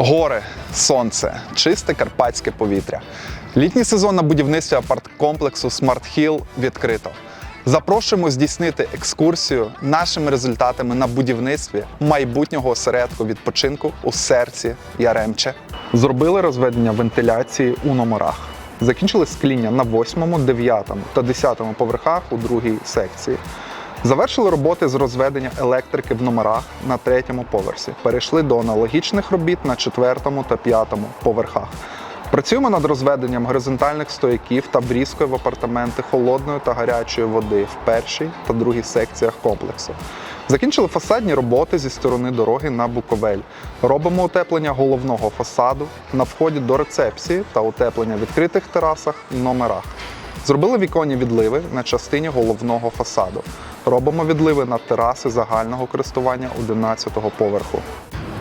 Гори, сонце, чисте карпатське повітря. Літній сезон на будівництві апарткомплексу Smart Hill відкрито. Запрошуємо здійснити екскурсію нашими результатами на будівництві майбутнього осередку відпочинку у серці Яремче. Зробили розведення вентиляції у номерах. Закінчили скління на 8, 9 та 10 поверхах у другій секції. Завершили роботи з розведення електрики в номерах на третьому поверсі. Перейшли до аналогічних робіт на четвертому та п'ятому поверхах. Працюємо над розведенням горизонтальних стояків та брізкою в апартаменти холодної та гарячої води в першій та другій секціях комплексу. Закінчили фасадні роботи зі сторони дороги на Буковель. Робимо утеплення головного фасаду на вході до рецепції та утеплення в відкритих терасах і номерах. Зробили віконні відливи на частині головного фасаду. Робимо відливи на тераси загального користування 11-го поверху.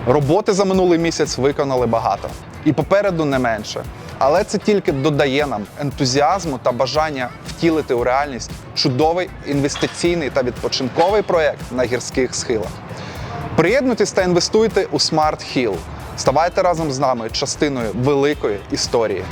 Роботи за минулий місяць виконали багато. І попереду не менше. Але це тільки додає нам ентузіазму та бажання втілити у реальність чудовий інвестиційний та відпочинковий проєкт на гірських схилах. Приєднуйтесь та інвестуйте у Smart Hill. Ставайте разом з нами частиною великої історії.